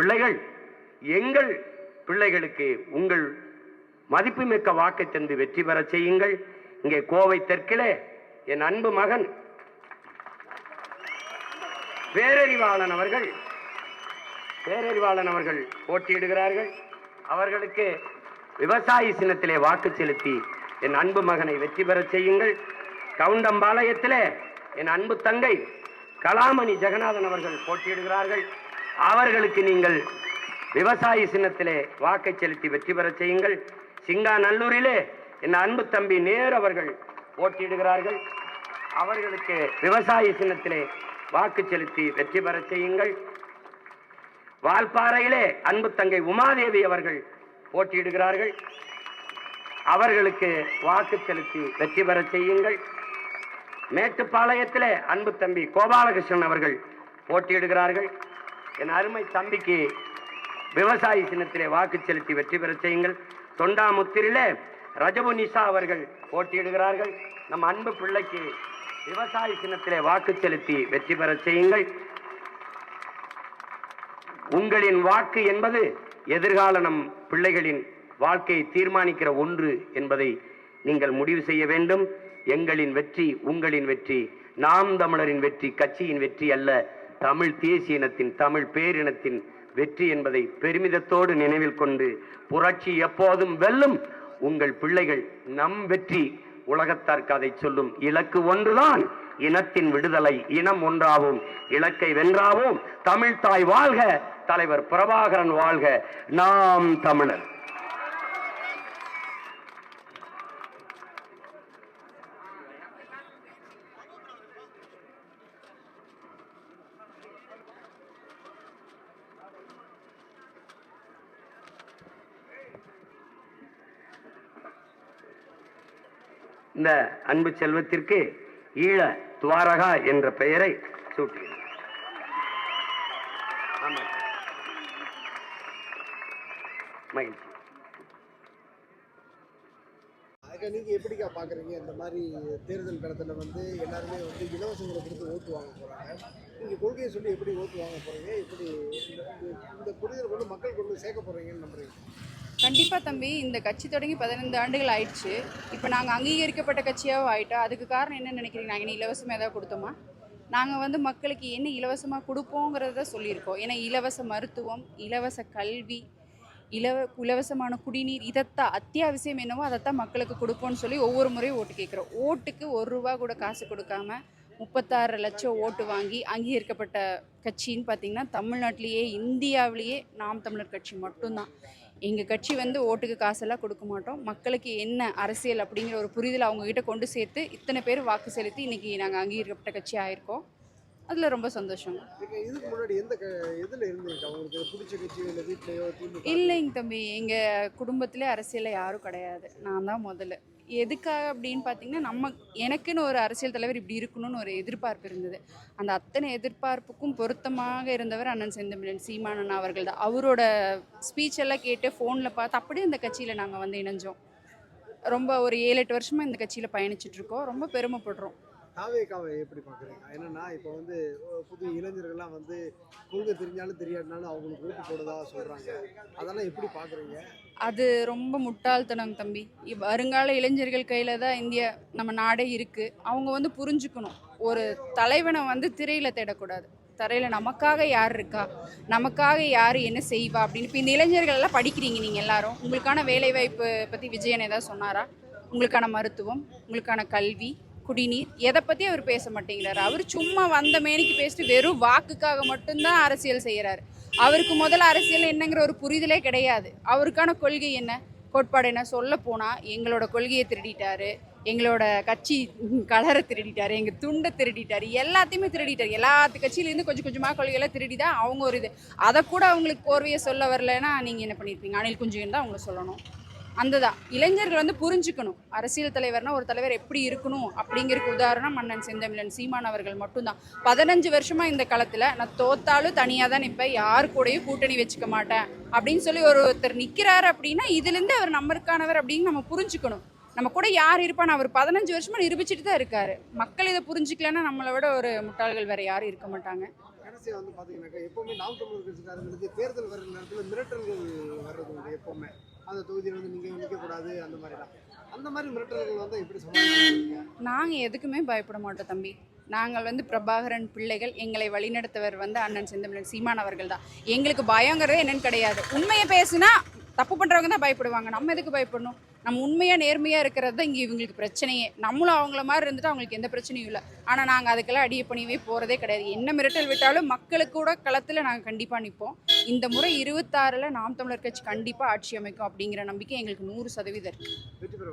பிள்ளைகள் எங்கள் பிள்ளைகளுக்கு உங்கள் மதிப்புமிக்க வாக்கை தந்து வெற்றி பெறச் செய்யுங்கள். இங்கே கோவை தெற்கிலே என் அன்பு மகன் பேரறிவாளன் அவர்கள் பேரறிவாளன் அவர்கள் போட்டியிடுகிறார்கள். அவர்களுக்கு விவசாயி சின்னத்திலே வாக்கு செலுத்தி என் அன்பு மகனை வெற்றி பெறச் செய்யுங்கள். கவுண்டம்பாளையத்திலே என் அன்பு தங்கை கலாமணி ஜெகநாதன் அவர்கள் போட்டியிடுகிறார்கள். அவர்களுக்கு நீங்கள் விவசாயி சின்னத்திலே வாக்கை செலுத்தி வெற்றி பெறச் செய்யுங்கள். சிங்காநல்லூரிலே என் அன்பு தம்பி நேர் அவர்கள் போட்டியிடுகிறார்கள். அவர்களுக்கு விவசாயி சின்னத்திலே வாக்கு செலுத்தி வெற்றி பெறச் செய்யுங்கள். வால்பாறையிலே அன்பு தங்கை உமாதேவி அவர்கள் போட்டியிடுகிறார்கள். அவர்களுக்கு வாக்கு செலுத்தி வெற்றி பெறச் செய்யுங்கள். மேட்டுப்பாளையத்திலே அன்பு தம்பி கோபாலகிருஷ்ணன் அவர்கள் போட்டியிடுகிறார்கள். என் அருமை தம்பிக்கு விவசாயி சின்னத்திலே வாக்கு செலுத்தி வெற்றி பெறச் செய்யுங்கள். தொண்டாமுத்திரிலே ரஜபு நிஷா அவர்கள் போட்டியிடுகிறார்கள். நம் அன்பு பிள்ளைக்கு விவசாயி சின்னத்திலே வாக்கு செலுத்தி வெற்றி பெறச் செய்யுங்கள். உங்களின் வாக்கு என்பது எதிர்கால நம் பிள்ளைகளின் வாழ்க்கையை தீர்மானிக்கிற ஒன்று என்பதை நீங்கள் முடிவு செய்ய வேண்டும். எங்களின் வெற்றி உங்களின் வெற்றி நாம் தமிழரின் வெற்றி கட்சியின் வெற்றி அல்ல. தமிழ் தேசிய இனத்தின் தமிழ் பேரினத்தின் வெற்றி என்பதை பெருமிதத்தோடு நினைவில் கொண்டு புரட்சி எப்போதும் வெல்லும் உங்கள் பிள்ளைகள் நம் வெற்றி. உலகத்தார்க்கு அதை சொல்லும் இலக்கு ஒன்றுதான். இனத்தின் விடுதலை இனம் ஒன்றாவும் இலக்கை வென்றாவும். தமிழ் தாய் வாழ்க. தலைவர் பிரபாகரன் வாழ்க. நாம் தமிழர். இந்த அன்பு செல்வத்திற்கு ஈழ துவாரகா என்ற பெயரை சூட்டினார் மகிழ்ச்சி. நீங்க எப்படிக்கா பாக்குறீங்க? இந்த மாதிரி தேர்தல் கடத்துல வந்து எல்லாருமே வந்து இலவசங்களை கொடுத்து ஓட்டு வாங்க போறாங்க. நீங்க கொள்கையை சொல்லி எப்படி ஓட்டு வாங்க போறீங்க? எப்படி இந்த- இந்த புரிதல் கொண்டு மக்கள் கொண்டு சேர்க்க போறீங்கன்னு நம்புறீங்க? கண்டிப்பாக தம்பி இந்த கட்சி தொடங்கி பதினைந்து ஆண்டுகள் ஆயிடுச்சு. இப்போ நாங்கள் அங்கீகரிக்கப்பட்ட கட்சியாகவும் ஆயிட்டோம் அதுக்கு காரணம் என்ன நினைக்கிறீங்க? நாங்கள் என்ன இலவசமாக ஏதாவது கொடுத்தோமா? நாங்கள் வந்து மக்களுக்கு என்ன இலவசமாக கொடுப்போங்கிறத சொல்லியிருக்கோம். ஏன்னா இலவச மருத்துவம் இலவச கல்வி இலவ இலவசமான குடிநீர் இதைத்தான் அத்தியாவசியம் என்னவோ அதைத்தான் மக்களுக்கு கொடுப்போம்னு சொல்லி ஒவ்வொரு முறையும் ஓட்டு கேட்குறோம். ஓட்டுக்கு ஒரு ரூபா கூட காசு கொடுக்காம முப்பத்தாறு லட்சம் ஓட்டு வாங்கி அங்கீகரிக்கப்பட்ட கட்சின்னு பார்த்தீங்கன்னா தமிழ்நாட்டிலேயே இந்தியாவிலேயே நாம் தமிழர் கட்சி மட்டும்தான். எங்கள் கட்சி வந்து ஓட்டுக்கு காசெல்லாம் கொடுக்க மாட்டோம். மக்களுக்கு என்ன அரசியல் அப்படிங்கிற ஒரு புரிதல் அவங்கக்கிட்ட கொண்டு சேர்த்து இத்தனை பேர் வாக்கு செலுத்தி இன்றைக்கி நாங்கள் அங்கீகரிக்கப்பட்ட கட்சி ஆயிருக்கோம். அதில் ரொம்ப சந்தோஷம். நீங்க இதுக்கு முன்னாடி எந்த க- எதுல இருந்தீங்க? பிடிச்ச இல்லை வீட்லயோ இல்லைங்க தம்பி. எங்கள் குடும்பத்திலே அரசியலில் யாரும் கிடையாது. நான் தான் முதல்ல. எதுக்காக அப்படின்னு பார்த்தீங்கன்னா நம்ம எனக்குன்னு ஒரு அரசியல் தலைவர் இப்படி இருக்கணும்னு ஒரு எதிர்பார்ப்பு இருந்தது. அந்த அத்தனை எதிர்பார்ப்புக்கும் பொருத்தமாக இருந்தவர் அண்ணன் செந்தமிழன் சீமானன் அவர்கள் தான். அவரோட ஸ்பீச் எல்லாம் கேட்டு ஃபோனில் பார்த்து அப்படியே இந்த கட்சியில் நாங்கள் வந்து இணைஞ்சோம். ரொம்ப ஒரு ஏழு எட்டு வருஷமாக இந்த கட்சியில் பயணிச்சுட்டு இருக்கோம். ரொம்ப பெருமைப்படுறோம். தாவேக்காவை எப்படி பார்க்குறீங்க? என்னென்னா இப்போ வந்து புது இளைஞர்கள்லாம் வந்து கொள்கை தெரிஞ்சாலும் தெரியாதுனாலும் அவங்களுக்கு ஓட்டு போடுதா சொல்கிறாங்க அதெல்லாம் எப்படி பார்க்குறீங்க? அது ரொம்ப முட்டாள்தனம் தம்பி. வருங்கால இளைஞர்கள் கையில் தான் இந்தியா நம்ம நாடே இருக்குது அவங்க வந்து புரிஞ்சுக்கணும். ஒரு தலைவனை வந்து திரையில் தேடக்கூடாது. தரையில் நமக்காக யார் இருக்கா? நமக்காக யார் என்ன செய்வா? அப்படின்னு. இப்போ இந்த இளைஞர்கள் எல்லாம் படிக்கிறீங்க நீங்கள் எல்லாரும். உங்களுக்கான வேலைவாய்ப்பு பற்றி விஜயன் ஏதாவது சொன்னாரா? உங்களுக்கான மருத்துவம் உங்களுக்கான கல்வி குடிநீர் எதை பற்றி அவர் பேச மாட்டேங்கிறார். அவர் சும்மா வந்த மேனிக்கு பேசிட்டு வெறும் வாக்குக்காக மட்டும்தான் அரசியல் செய்கிறாரு அவருக்கு முதல்ல அரசியல் என்னங்கிற ஒரு புரிதலே கிடையாது. அவருக்கான கொள்கை என்ன? கோட்பாடு என்ன? சொல்ல போனால் எங்களோட கொள்கையை திருடிட்டாரு. எங்களோட கட்சி கலரை திருடிட்டார். எங்கள் துண்டை திருடிட்டார். எல்லாத்தையுமே திருடிட்டார். எல்லாத்து கட்சியிலேருந்து கொஞ்சம் கொஞ்சமாக கொள்கையெல்லாம் திருடி தான் அவங்க ஒரு இது. அதை கூட அவங்களுக்கு கோர்வையை சொல்ல வரலைன்னா நீங்கள் என்ன பண்ணியிருப்பீங்க அனில் குஞ்சுன்னு தான் அவங்க சொல்லணும். அந்த தான் இளைஞர்கள் வந்து புரிஞ்சுக்கணும். அரசியல் தலைவர்னா ஒரு தலைவர் எப்படி இருக்கணும் அப்படிங்கிறதுக்கு உதாரணம் மன்னன் செந்தமிழன் சீமான் அவர்கள் மட்டும்தான். பதினஞ்சு வருஷமா இந்த காலத்தில் நான் தோத்தாலும் தனியாக தான் நிற்பேன். யார் கூடயும் கூட்டணி வச்சுக்க மாட்டேன் அப்படின்னு சொல்லி ஒரு ஒருத்தர் நிற்கிறாரு அப்படின்னா இதுலேருந்து அவர் நம்மளுக்கானவர் அப்படின்னு நம்ம புரிஞ்சுக்கணும். நம்ம கூட யார் இருப்பான்னு அவர் பதினஞ்சு வருஷமா நிரூபிச்சுட்டு தான் இருக்காரு. மக்கள் இதை புரிஞ்சுக்கலன்னா நம்மளை விட ஒரு முட்டாள்கள் வேற யாரும் இருக்க மாட்டாங்க. ஏன்னா வந்து பார்த்தீங்கன்னாக்கா எப்போவுமே நாம் தமிழர் கட்சிக்காரங்களுக்கு தேர்தல் வர்ற நேரத்தில் மிரட்டல்கள் வர்றது எப்போவுமே. அந்த தொகுதியில் வந்து நீங்கள் நிற்கக்கூடாது அந்த மாதிரிலாம். அந்த மாதிரி மிரட்டல்கள் வந்து எப்படி சமாளிக்கிறீங்க? நாங்கள் எதுக்குமே பயப்பட மாட்டோம் தம்பி. நாங்கள் வந்து பிரபாகரன் பிள்ளைகள் எங்களை வழிநடத்தவர் வந்து அண்ணன் செந்தமிழன் சீமான் அவர்கள் தான். எங்களுக்கு பயங்கிறது என்னன்னு கிடையாது. உண்மையை பேசுனா தப்பு பண்ணுறவங்க தான் பயப்படுவாங்க. நம்ம எதுக்கு பயப்படணும்? நம்ம உண்மையாக நேர்மையாக இருக்கிறது தான் இங்கே இவங்களுக்கு பிரச்சனையே. நம்மளும் அவங்கள மாதிரி இருந்துட்டு அவங்களுக்கு எந்த பிரச்சனையும் இல்லை. ஆனால் நாங்கள் அதுக்கெல்லாம் அடிய பணியவே போகிறதே கிடையாது. என்ன மிரட்டல் விட்டாலும் மக்களுக்கு கூட களத்தில் நாங்கள் கண்டிப்பாக நிற்போம் இந்த முறை இருபத்தாறில் நாம் தமிழர் கட்சி கண்டிப்பாக ஆட்சி அமைக்கும் அப்படிங்கிற நம்பிக்கை எங்களுக்கு நூறு சதவீதம் இருக்குது